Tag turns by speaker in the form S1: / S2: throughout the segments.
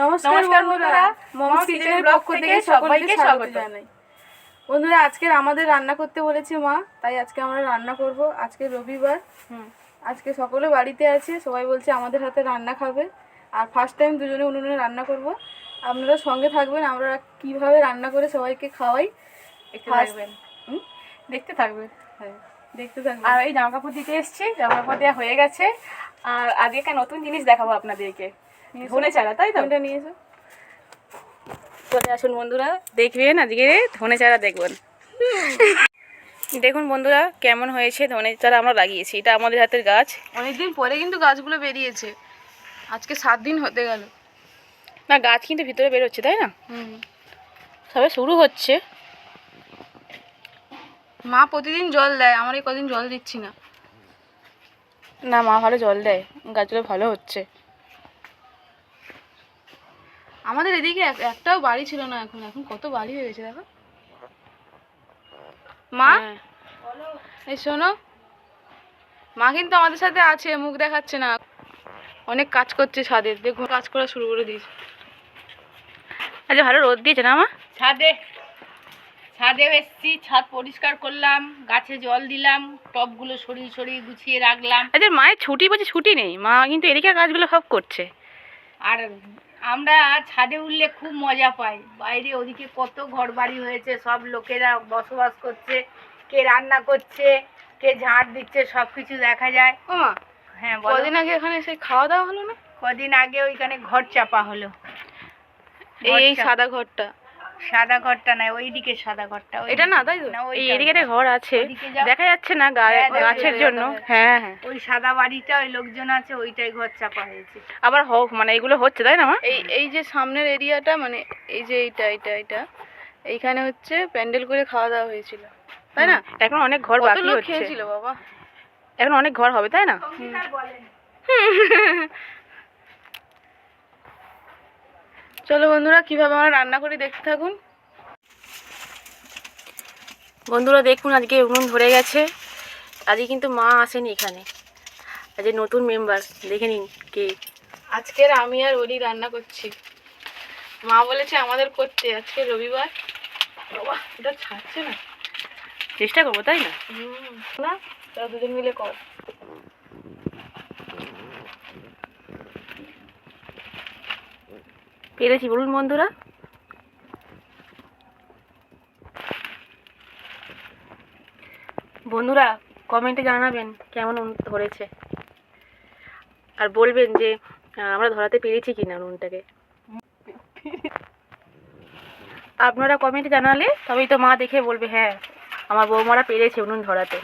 S1: নমস্কার মমস কিচেনের থেকে সবাইকে স্বাগত। জানাই। বন্ধুরা আজকের আমাদের রান্না করতে বলেছে মা তাই আজকে আমরা রান্না করব। আজকে রবিবার। আজকে সকলে বাড়িতে আছে সবাই বলছে আমাদের হাতে রান্না খাবে। আর ফার্স্ট টাইম দুজনে উনুনে রান্না করব। আপনারা সঙ্গে থাকবেন আমরা কীভাবে রান্না করে সবাইকে খাওয়াই
S2: দেখতে থাকবেন? দেখতে থাকবেন।
S1: হ্যাঁ দেখতে থাকবেন।
S2: আর এই জামা কাপড় দিতে এসেছি জামা কাপড় দেওয়া হয়ে গেছে। আর আজকে একটা নতুন জিনিস দেখাবো আপনাদেরকে। ধনে চারা তাই তো?
S1: নিয়েছো
S2: চলে আসুন বন্ধুরা দেখবেন আজকে ধনে চারা দেখবেন। দেখুন বন্ধুরা কেমন হয়েছে ধনে চারা আমরা লাগিয়েছি এটা আমাদের হাতের গাছ।
S1: অনেকদিন পরে কিন্তু গাছগুলো বেরিয়েছে। আজকে সাত দিন হতে গেল।
S2: না গাছ কিন্তু ভিতরে বেরোচ্ছে তাই না? সবে শুরু হচ্ছে।
S1: মা প্রতিদিন জল দেয় আমার এই কদিন জল দিচ্ছি না।
S2: না মা ভালো জল দেয় গাছগুলো ভালো হচ্ছে।
S1: আমাদের এদিকে একটাও বাড়ি ছিল না এখন এখন কত বাড়ি হয়ে গেছে দেখো। মা?
S2: হ্যাঁ।
S1: এই শোনো মা কিন্তু আমাদের সাথে আছে মুখ দেখাচ্ছে না। অনেক কাজ করছে ছাদের দেখুন কাজ করা শুরু করে দিয়েছে।
S2: আচ্ছা ভালো রোদ দিয়েছে না মা?
S3: ছাদে ছাদে এসছি ছাদ পরিষ্কার করলাম গাছে জল দিলাম টবগুলো সরিয়ে সরিয়ে গুছিয়ে রাখলাম।
S2: আচ্ছা মায়ের ছুটি বলছে ছুটি নেই। মা কিন্তু এদিকে কাজগুলো সব করছে।
S3: আর আমরা ছাদে উঠলে খুব মজা পাই। বাইরে ওদিকে কত ঘর বাড়ি হয়েছে সব লোকেরা বসবাস করছে কে রান্না করছে কে ঝাড় দিচ্ছে সব কিছু দেখা যায়।
S1: ও মা
S3: হ্যাঁ
S1: কদিন আগে এখানে সেই খাওয়া দাওয়া হলো না?
S3: কদিন আগে ওইখানে ঘর চাপা হলো।
S1: এই এই সাদা ঘরটা।
S3: সাদা ঘরটা নাই ওইদিকে সাদা ঘরটা
S1: এটা না তাই তো?
S3: না,
S2: এই এদিকে একটা ঘর আছে। দেখা যাচ্ছে না
S3: হ্যাঁ,
S2: গাছের জন্য। হ্যাঁ হ্যাঁ।
S3: ওই সাদা বাড়িটা ওই লোকজন আছে ওইটাই ঘর চাপা হয়েছে।
S2: আবার হোক মানে এগুলো হচ্ছে তাই না মা?
S1: এই এই যে সামনের এরিয়াটা মানে এই যে এইটা এটা এটা এইখানে হচ্ছে প্যান্ডেল করে খাওয়া দাওয়া হয়েছিল। তাই না?
S2: এখন অনেক ঘর বাকি হচ্ছে।
S1: খেয়েছিল বাবা?
S2: এখন অনেক ঘর হবে তাই না?
S1: চলো বন্ধুরা কীভাবে আমরা রান্না করি দেখতে থাকুন।
S2: বন্ধুরা দেখুন আজকে উনুন ধরে গেছে। আজকে কিন্তু মা আসেনি এখানে। আজকে নতুন মেম্বার দেখে নিন কে।
S1: আজকের আমি আর ওলি রান্না করছি। মা বলেছে আমাদের করতে আজকে রবিবার। বাবা এটা ছাড়ছে না।
S2: চেষ্টা করব তাই না?
S1: হুম, না দুজন মিলে কর।
S2: পেরেছি, বলুন বন্ধুরা। বন্ধুরা, কমেন্টে জানাবেন কেমন ধরেছে আর বলবেন যে আমরা ধরাতে পেরেছি কিনা উনুনটাকে আপনারা কমেন্টে জানালে তবেই তো মা দেখে বলবে হ্যাঁ আমার বৌমারা পেরেছে উনুন ধরাতে।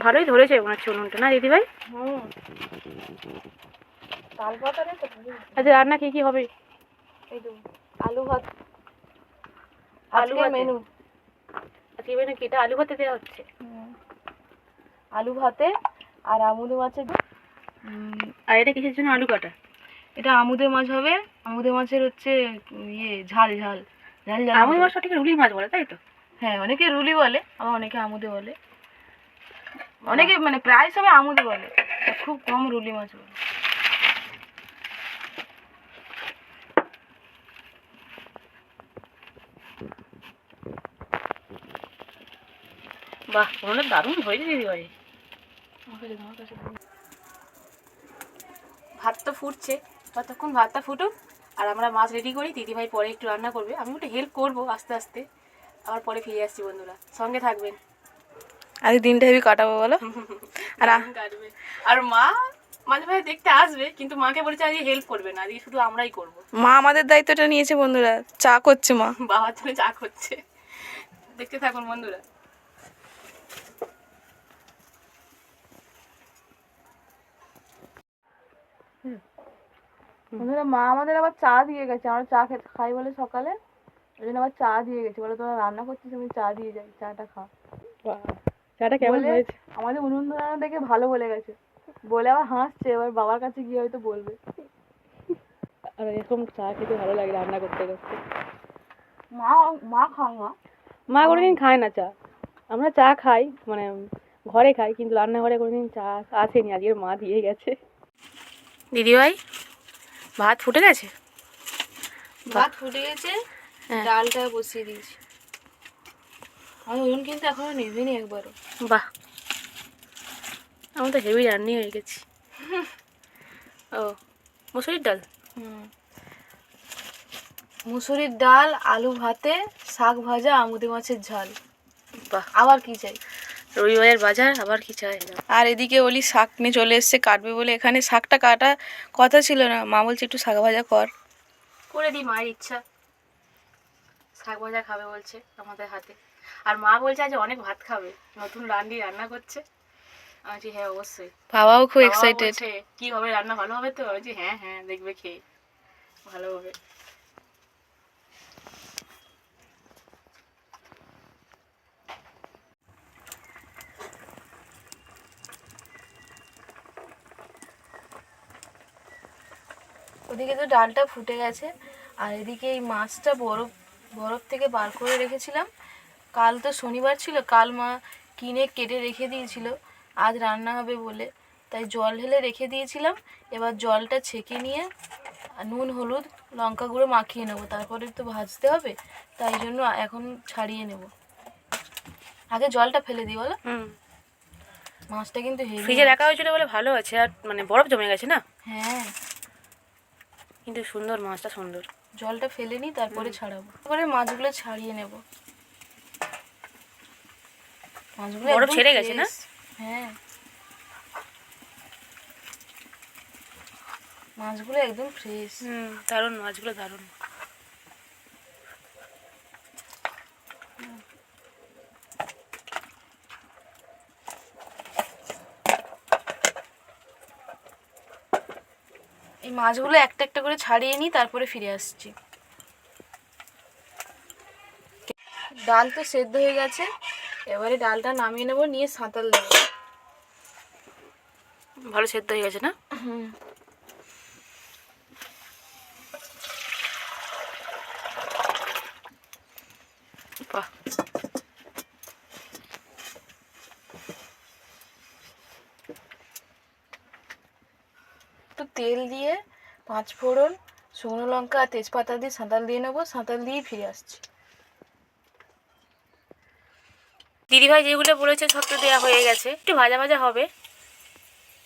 S2: ভালোই ধরেছে মনে হচ্ছে উনুনটা না দিদিভাই?
S1: হুম।
S2: আচ্ছা রান্না কী কী হবে?
S1: এই তো আলু ভাত।
S2: আলু
S1: মেনু
S2: আজকে এবার কি? এটা আলু ভাতে দেওয়া হচ্ছে।
S1: আলু ভাতে আর আমুদে মাছের
S2: আর এটা কিসের জন্য? আলু কাটা।
S1: এটা আমুদে মাছ হবে। আমুদে মাছের হচ্ছে ইয়ে ঝাল ঝাল। ঝাল ঝাল মতো।
S2: মাছ সঠিক রুলি মাছ বলে তাই তো?
S1: হ্যাঁ অনেকে রুলি বলে আবার অনেকে আমুদে বলে। অনেকে মানে প্রায় সবাই আমুদে বলে। খুব কম রুলি মাছ বলে।
S2: বাহ ওনার দারুণ হয়েছে দিদি ভাই। ভাত তো ফুটছে ততক্ষণ ভাতটা ফুটুক আর আমরা মাছ রেডি করি দিদিভাই পরে একটু রান্না করবে। আমি একটু হেল্প করব আস্তে আস্তে আবার পরে ফিরে আসছি বন্ধুরা। সঙ্গে থাকবেন।
S1: আজকে দিনটা হেবি কাটাবো বলো? আর
S2: কাটবে। আর মা মাঝে মাঝে দেখতে আসবে কিন্তু মাকে বলেছে আজকে হেল্প করবে না আজকে শুধু আমরাই করব।
S1: মা আমাদের দায়িত্বটা নিয়েছে বন্ধুরা চা করছে মা।
S2: বাবার জন্য চা করছে। দেখতে থাকুন বন্ধুরা।
S1: বন্ধুরা মা আমাদের আবার চা দিয়ে গেছে। আমরা চা খেতে খাই বলে সকালে। ওই জন্য আবার চা দিয়ে গেছে। বলে তোরা রান্না করছিস আমি চা দিয়ে যাই। চাটা খা।
S2: চাটা কেমন হয়েছে?
S1: আমাদের উনুন ধরানো দেখে ভালো বলে গেছে। বলে আবার হাসছে। এবার বাবার কাছে গিয়ে হয়তো বলবে।
S2: আর এরকম চা খেতে ভালো লাগে রান্না করতে করতে।
S1: মা মা খায় না
S2: মা কোনোদিন খায় না চা। আমরা চা খাই মানে ঘরে খাই কিন্তু রান্নাঘরে কোনোদিন চা আসেনি। আজকে মা দিয়ে গেছে। দিদিভাই ভাত ফুটে গেছে?
S1: ভাত ফুটে গেছে
S2: হ্যাঁ।
S1: ডালটা বসিয়ে দিয়েছি। আমি উনুন কিন্তু এখনও নেবেনি একবারও।
S2: বাহ। আমার তো হেভি রান্নি হয়ে গেছি। ও মুসুরির ডাল?
S1: হুম। মুসুরির ডাল আলু ভাতে শাক ভাজা আমুদি মাছের ঝাল।
S2: বাহ।
S1: আবার কি চাই?
S2: রবিবারের বাজার আবার কি চাই? না
S1: আর এদিকে বলি শাক নিয়ে চলে এসছে কাটবে বলে। এখানে শাকটা কাটা কথা ছিল না। মা বলছে একটু শাক ভাজা কর।
S2: করে দিই মায়ের ইচ্ছা। শাক ভাজা খাবে বলছে আমাদের হাতে। আর মা বলছে আজ অনেক ভাত খাবে। নতুন রান্নি রান্না করছে। আমি হ্যাঁ অবশ্যই।
S1: বাবাও খুব এক্সাইটেড
S2: কি হবে রান্না ভালো হবে তো? আমি হ্যাঁ হ্যাঁ দেখবে খেয়ে। ভালো হবে।
S1: ওদিকে তো ডালটা ফুটে গেছে আর এদিকে এই মাছটা বরফ বরফ থেকে বার করে রেখেছিলাম। কাল তো শনিবার ছিল কাল মা কিনে কেটে রেখে দিয়েছিল আজ রান্না হবে বলে। তাই জল ঢেলে রেখে দিয়েছিলাম এবার জলটা ছেঁকে নিয়ে নুন হলুদ লঙ্কা গুঁড়ো মাখিয়ে নেব। তারপরে তো ভাজতে হবে তাই জন্য এখন ছাড়িয়ে নেব। আগে জলটা ফেলে দিই বলো? মাছটা কিন্তু হেভি
S2: ফ্রিজে রাখা হয়েছিল বলে ভালো আছে আর মানে বরফ জমে গেছে না?
S1: হ্যাঁ।
S2: কিন্তু সুন্দর মাছটা সুন্দর।
S1: জলটা ফেলে নিই তারপরে ছাড়াবো। তারপরে মাছগুলো ছাড়িয়ে নেব। মাছগুলো
S2: বরফ ছেড়ে গেছে না?
S1: হ্যাঁ। মাছগুলো একদম ফ্রেশ
S2: হুম দারুণ মাছগুলো দারুণ।
S1: মাছগুলো একটা একটা করে ছাড়িয়ে নিই তারপরে ফিরে আসছি। ডাল তো সেদ্ধ হয়ে গেছে এবারে ডালটা নামিয়ে নেব নিয়ে সাঁতাল দেবো
S2: ভালো সেদ্ধ হয়ে গেছে না?
S1: হুম। তেল দিয়ে পাঁচ ফোড়ন শুকনো লঙ্কা আর তেজপাতা দিয়ে সাঁতাল দিয়ে নেব সাঁতাল দিয়েই ফিরে আসছি।
S2: দিদিভাই যেগুলো বলেছে তো দেওয়া হয়ে গেছে একটু ভাজা ভাজা হবে।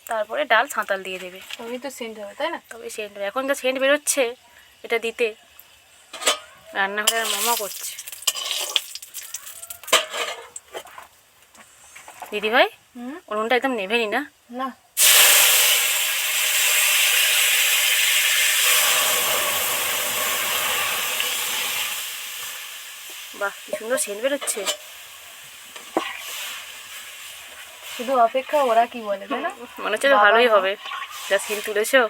S2: তারপরে ডাল সাঁতাল দিয়ে দেবে।
S1: তবেই তো সেন্ট হবে তাই না?
S2: তবে সেন্ট হবে। এখন যা সেন্ট বেরোচ্ছে এটা দিতে। রান্নাঘরে আর মামা করছে। দিদিভাই
S1: হুম?
S2: উনুনটা একদম নেভেনি না?
S1: না।
S2: বাহ কি সুন্দর সেন্ট বেরোচ্ছে।
S1: শুধু অপেক্ষা ওরা কি বলে তাই না?
S2: মনে হচ্ছে ভালোই হবে। যা সেন্ট তুলেছো।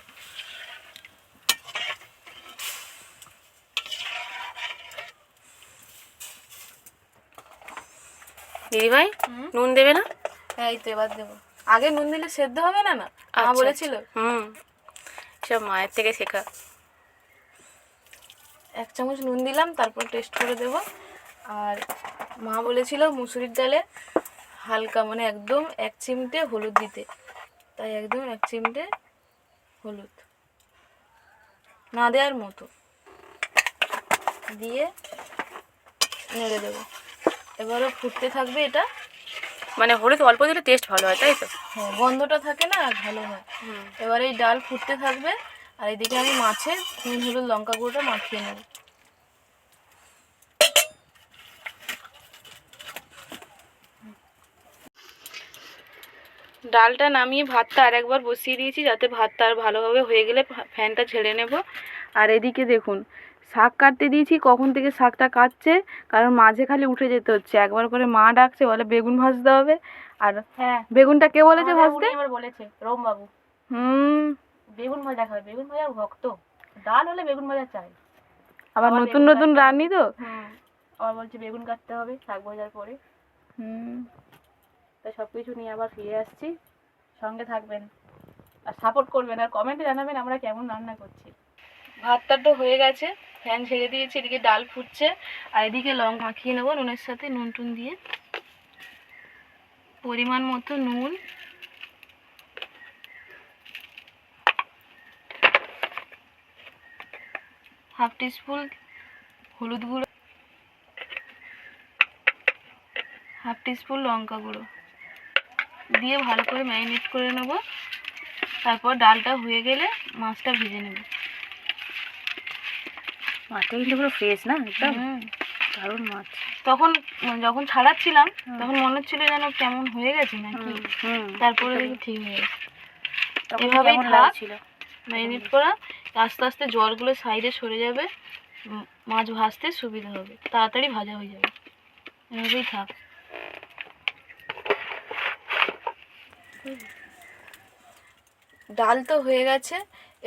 S2: দিদিভাই
S1: হুম?
S2: নুন দেবে না?
S1: হ্যাঁ এই তো এবার দেবো। আগে নুন দিলে সেদ্ধ হবে না না? মা
S2: আচ্ছা,
S1: বলেছিল।
S2: হুম। সব মায়ের থেকে শেখা।
S1: এক চামচ নুন দিলাম তারপর টেস্ট করে দেবো। আর মা বলেছিল মুসুরির ডালে হালকা মানে একদম এক চিমটে হলুদ দিতে। তাই একদম এক চিমটে হলুদ। না দেওয়ার মতো। দিয়ে নেড়ে দেবো। এবারও ফুটতে থাকবে এটা।
S2: মানে হলুদ অল্প দিলে টেস্ট ভালো হয় তাই তো?
S1: হ্যাঁ গন্ধটা থাকে না আর ভালো হয়। এবার এই ডাল ফুটতে থাকবে। আর এদিকে আমি মাছের নুন হলুদ লঙ্কা গুঁড়োটা মাখিয়ে নেব। ডালটা নামিয়ে ভাতটা আর একবার বসিয়ে দিয়েছি যাতে ভাতটা আর ভালোভাবে হয়ে গেলে ফ্যানটা ছেড়ে নেব। আর এদিকে দেখুন শাক কাটতে দিয়েছি কখন থেকে শাকটা কাটছে কারণ মাঝে খালি উঠে যেতে হচ্ছে। একবার করে মা ডাকছে বলে বেগুন ভাজতে হবে। আর
S2: হ্যাঁ।
S1: বেগুনটা কে বলেছে ভাজতে?
S2: এবার বলেছে রোম বাবু
S1: হুম।
S2: বেগুন ভাজা খাবে বেগুন ভাজার ভক্ত। ডাল হলে বেগুন ভাজা চাই।
S1: আবার নতুন নতুন রান্নি তো?
S2: আবার বলছে বেগুন কাটতে হবে শাক ভাজার পরে।
S1: হুম।
S2: তাই সব কিছু নিয়ে আবার ফিরে আসছি। সঙ্গে থাকবেন। আর সাপোর্ট করবেন। আর কমেন্টে জানাবেন আমরা কেমন রান্না করছি।
S1: ভাতটা তো হয়ে গেছে। ফ্যান ছেড়ে দিয়েছি, এদিকে ডাল ফুটছে। আর এদিকে লং মাখিয়ে নেব নুনের সাথে নুন টুন দিয়ে। পরিমাণ মতো নুন। হাফ টিস্পুন হলুদ গুঁড়ো। হাফ টিস্পুন লঙ্কা গুঁড়ো। দিয়ে ভালো করে ম্যারিনেট করে নেব। তারপর ডালটা হয়ে গেলে মাছটা ভেজে নেব।
S2: মাছটা কিন্তু পুরো ফ্রেশ না একদম। দারুণ মাছ।
S1: তখন যখন ছাড়াচ্ছিলাম তখন মনে হচ্ছিল যেন কেমন হয়ে গেছে নাকি? তারপরে দেখি ঠিক হয়ে গেছে। এভাবেই থাক। ম্যারিনেট করা আস্তে আস্তে জলগুলো সাইডে সরে যাবে মাছ ভাজতে সুবিধা হবে। তাড়াতাড়ি ভাজা হয়ে যাবে। এভাবেই থাক। ডাল তো হয়ে গেছে।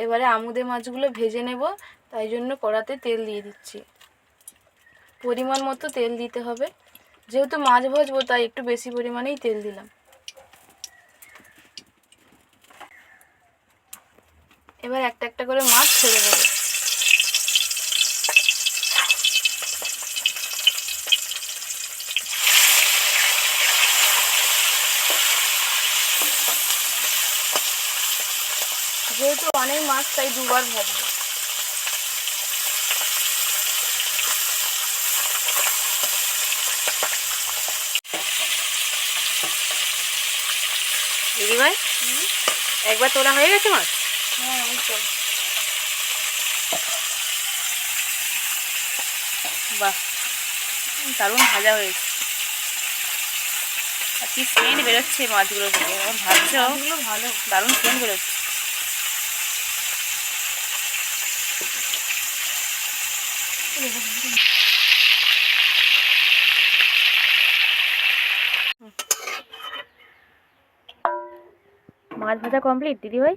S1: এবারে আমুদে মাছগুলো ভেজে নেব, তাই জন্য কড়াতে তেল দিয়ে দিচ্ছি। পরিমাণ মতো তেল দিতে হবে। যেহেতু মাছ ভাজবো, তাই একটু বেশি পরিমাণেই তেল দিলাম। এবার একটা একটা করে মাছ ছেড়ে দেবো যেহেতু অনেক মাছ তাই দুবার ভাজবো
S2: দিদি ভাই একবার তোলা হয়ে গেছে মাছ?
S1: হ্যাঁ
S2: বাহ দারুণ ভাজা হয়েছে। আর কি সেন্ট বেরোচ্ছে মাছগুলো থেকে ভাজছো
S1: ভালো।
S2: দারুণ সেন্ট বেরোচ্ছে। মাছ ভাজা কমপ্লিট দিদি ভাই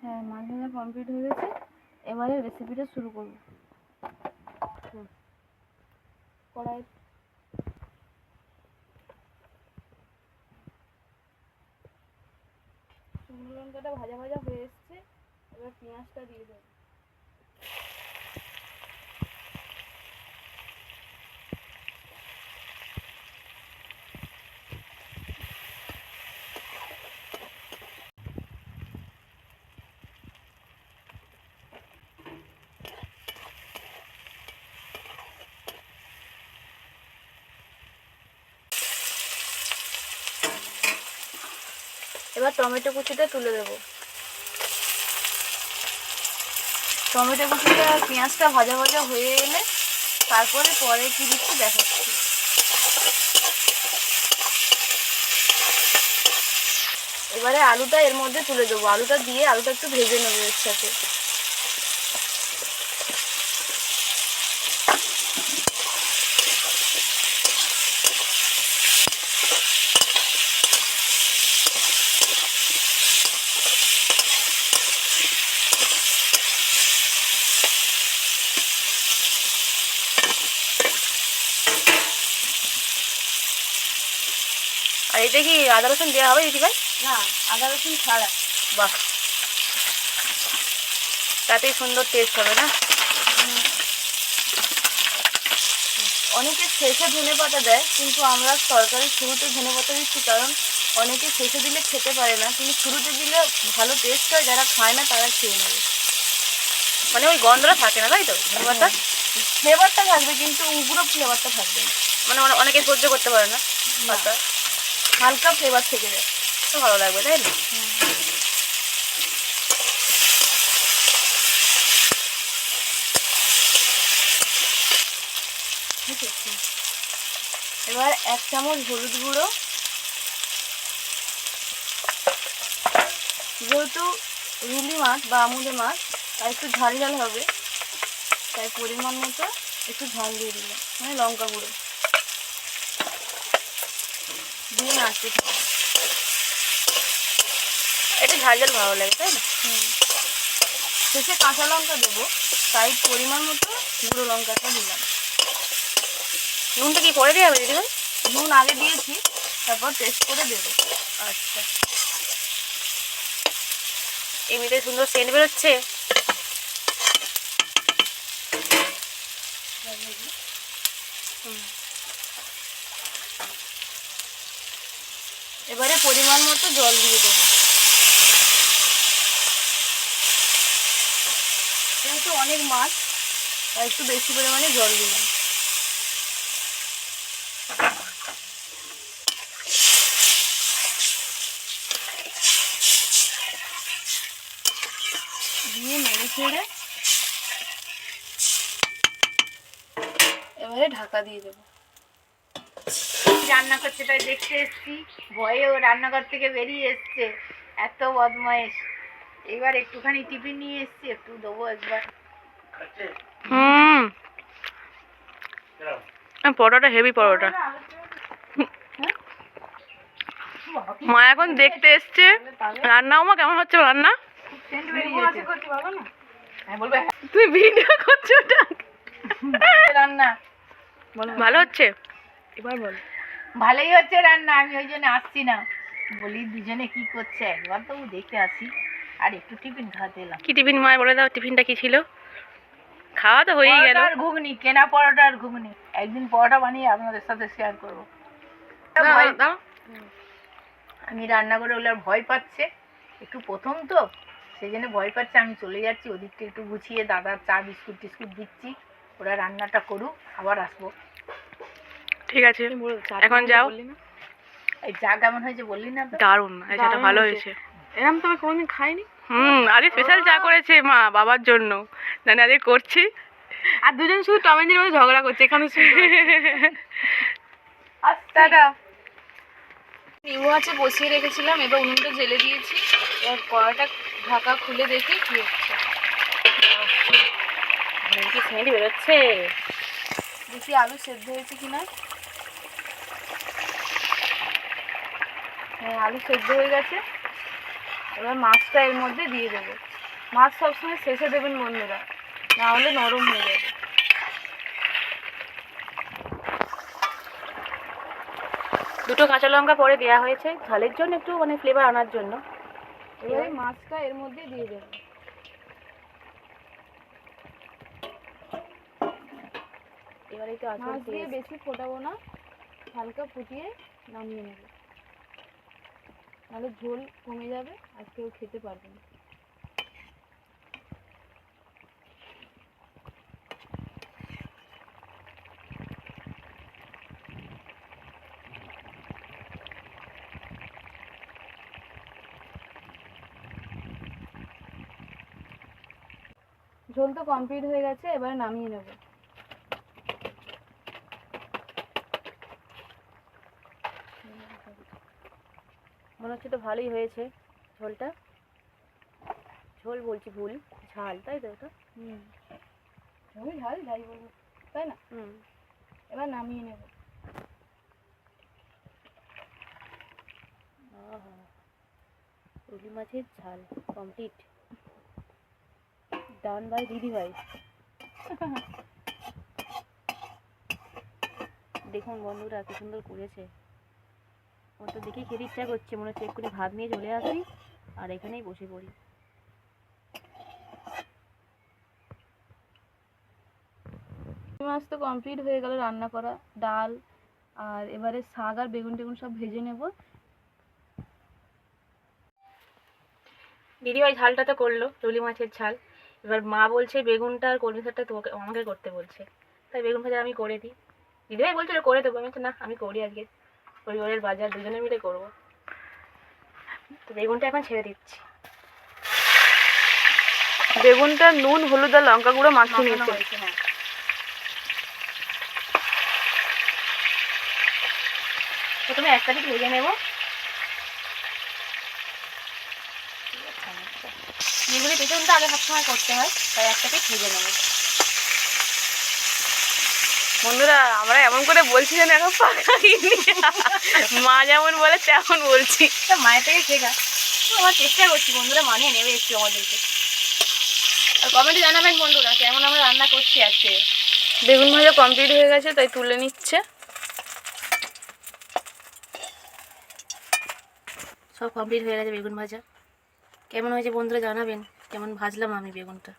S1: হ্যাঁ মাছ ভাজা কমপ্লিট হয়ে গেছে। এবারে রেসিপিটা শুরু করব। কড়াই। শুকনো লঙ্কাটা ভাজা ভাজা হয়ে এসছে। এবার পেঁয়াজটা দিয়ে দেবো। এবার টমেটো কুচিটা তুলে দেব। টমেটো কুচিটা পেঁয়াজটা ভাজা ভাজা হয়ে এলে তারপরে পরে কি দিচ্ছি দেখাচ্ছি। এবারে আলুটা এর মধ্যে তুলে দেবো। আলুটা দিয়ে আলুটা একটু ভেজে নেব এর সাথে।
S2: এটা কি আদা রসুন দেওয়া হবে দিদি ভাই
S1: না আদা রসুন ছাড়া।
S2: বাহ। তাতেই সুন্দর টেস্ট হবে না?
S1: অনেকে শেষে ধনে পাতা দেয় কিন্তু আমরা তরকারির শুরুতে ধনে পাতা দিচ্ছি কারণ অনেকে শেষে দিলে খেতে পারে না কিন্তু শুরুতে দিলে ভালো টেস্ট হয় যারা খায় না তারা খেয়ে নেবে।
S2: মানে ওই গন্ধটা থাকে না তাই তো ধন্যবাদটা
S1: ফ্লেভারটা থাকবে কিন্তু উগ্র ফ্লেভারটা থাকবে না।
S2: মানে অনেকে সহ্য করতে পারে না পাতা
S1: হালকা ফ্লেভার থেকে যায়।
S2: তো ভালো লাগবে, তাই না?
S1: এবার এক চামচ হলুদ গুঁড়ো। যেহেতু রুলি মাছ বা আমুদে মাছ, তাই একটু ঝাল ঝাল হবে। তাই পরিমাণ মতো একটু ঝাল দিয়ে দিলাম। মানে লঙ্কা গুঁড়ো। দিয়ে নাড়তে
S2: এটা ঝাল ঝাল ভালো লাগে তাই না?
S1: শেষে কাঁচা লঙ্কা দেবো তাই পরিমাণ মতো গুঁড়ো লঙ্কাটা দিলাম।
S2: নুনটা কি পরে দেওয়া হবে দিদি
S1: নুন আগে দিয়েছি তারপর টেস্ট করে দেবো।
S2: আচ্ছা। এমনিতে সুন্দর সেন্ট বেরোচ্ছে। হুম।
S1: এবারে পরিমাণ মতো জল দিয়ে দেবো। যেহেতু অনেক মাছ, তাই একটু বেশি পরিমাণে জল দিলাম দিয়ে নেড়ে ছেড়ে এবারে ঢাকা দিয়ে দেবো।
S3: রান্না করছে তাই দেখতে এসছি। ভয়েও রান্নাঘর থেকে বেরিয়ে এসছে। এত বদমাইশ। এবার একটুখানি টিফিন নিয়ে এসছি একটু দেবো একবার।
S2: হুম। পরোটা হেভি পরোটা। মা এখন দেখতে এসছে। রান্নাও মা কেমন হচ্ছে রান্না?
S3: সেন্ট বেরিয়েছে হ্যাঁ বলবে
S2: তুমি ভিডিও করছ
S3: রান্না।
S2: ভালো হচ্ছে?
S1: এবার বল।
S3: ভালোই হচ্ছে রান্না আমি ওই জন্য আসছি না। বলি দুজনে কি করছে? একবার তো দেখে আসি। আর একটু টিফিন খাওয়াতে এলাম।
S2: কি টিফিন? মায়ের বলে দাও টিফিনটা কি ছিল? খাওয়া তো হয়েই গেল।
S3: আর ঘুগনি কেনা পরোটা আর ঘুগনি। একদিন পরোটা বানিয়ে আপনাদের সাথে শেয়ার করব। আমি রান্না করে ওগুলো ভয় পাচ্ছে। একটু প্রথম তো সেই জন্য ভয় পাচ্ছে। আমি চলে যাচ্ছি ওদিকটা একটু গুছিয়ে দাদার চা বিস্কুট টিস্কুট দিচ্ছি। ওরা রান্নাটা করুক আবার আসব।
S2: ঠিক আছে এখন যাও।
S3: এই চা কেমন হয়েছে বললি না
S2: দারুণ এই চাটা ভালো
S1: হয়েছে। এরম তো আমি কোনোদিন খাইনি।
S2: হুম আজ স্পেশাল চা করেছে মা বাবার জন্য। জানি আজকে করছি।
S1: আর দুজন শুধু টমেঞ্জির মধ্যে ঝগড়া করছে এখানে পাচ্ছি।
S3: টাটা।
S1: নিমু আছে বসিয়ে রেখেছিলাম এবার উনুনটা জেলে দিয়েছি। এবার কড়াটা ঢাকা খুলে দেখি কি হচ্ছে।
S2: কি স্মেল বেরোচ্ছে?
S1: দেখি আলু সেদ্ধ হয়েছে কিনা। হ্যাঁ আলু সেদ্ধ হয়ে গেছে। এবার মাছটা এর মধ্যে দিয়ে দেবো। মাছ সবসময় শেষে দেবেন বন্ধুরা না হলে নরম হয়ে যাবে।
S2: দুটো কাঁচা লঙ্কা পরে দেওয়া হয়েছে ঝালের জন্য একটু মানে ফ্লেভার আনার জন্য।
S1: এবারে মাছটা এর মধ্যে দিয়ে দেবো।
S2: এবারে একটু
S1: দিয়ে
S2: দিয়ে
S1: বেশি ফোটাবো না হালকা ফুটিয়ে নামিয়ে নেব। নাহলে ঝোল কমে যাবে আর কেউ খেতে পারবে না। ঝোল তো কমপ্লিট হয়ে গেছে, এবারে নামিয়ে নেব।
S2: মনে হচ্ছে তো ভালোই হয়েছে ঝোলটা। ঝোল বলছি ভুল ঝাল তাই তো এটা?
S1: হুম। ঝোল ঝাল যাই বলব তাই না?
S2: হুম।
S1: এবার নামিয়ে নেব।
S2: রুলি মাছের ঝাল কমপ্লিট ডান বাই দিদি ভাই দেখুন বন্ধুরা কি সুন্দর করেছে। ওর তো দেখেই খেতে ইচ্ছা করছে মনে হচ্ছে এক্ষুনি ভাত নিয়ে চলে আসি আর এখানেই বসে পড়ি।
S1: মাছ তো কমপ্লিট হয়ে গেল রান্না করা ডাল আর এবারে শাক আর বেগুন টেগুন সব ভেজে নেব।
S2: দিদিভাই ঝালটা তো করল রুলি মাছের ঝাল। এবার মা বলছে বেগুনটা আর কলমি শাকটা তোকে আমাকে করতে বলছে। তাই বেগুন ভাজা আমি করে দিই। দিদিভাই বলছিল করে দেবো আমি বলছি, না আমি করি আজকে। পরিবারের বাজার দুজনে মিলে করব। তো বেগুনটা এখন ছেড়ে দিচ্ছি।
S1: বেগুনটা নুন হলুদ আর লঙ্কা গুঁড়ো মাখিয়ে নিয়েছে।
S2: হ্যাঁ। প্রথমে একটা দিক ভেজে নেব। এগুলি পেছনটা আগে সবসময় করতে হয় তাই একটা পিস ভেজে নেব।
S1: বন্ধুরা আমরা এমন করে বলছি যেন এখন মা যেমন বলে তেমন বলছি।
S2: মায়ের থেকে শেখা আমার চেষ্টা করছি বন্ধুরা মানিয়ে নেবে একটু আমাদেরকে। আর কমেন্টে জানাবেন বন্ধুরা কেমন আমরা রান্না করছি আজকে?
S1: বেগুন ভাজা কমপ্লিট হয়ে গেছে তাই তুলে নিচ্ছে।
S2: সব কমপ্লিট হয়ে গেছে বেগুন ভাজা। কেমন হয়েছে বন্ধুরা জানাবেন কেমন ভাজলাম আমি বেগুনটা?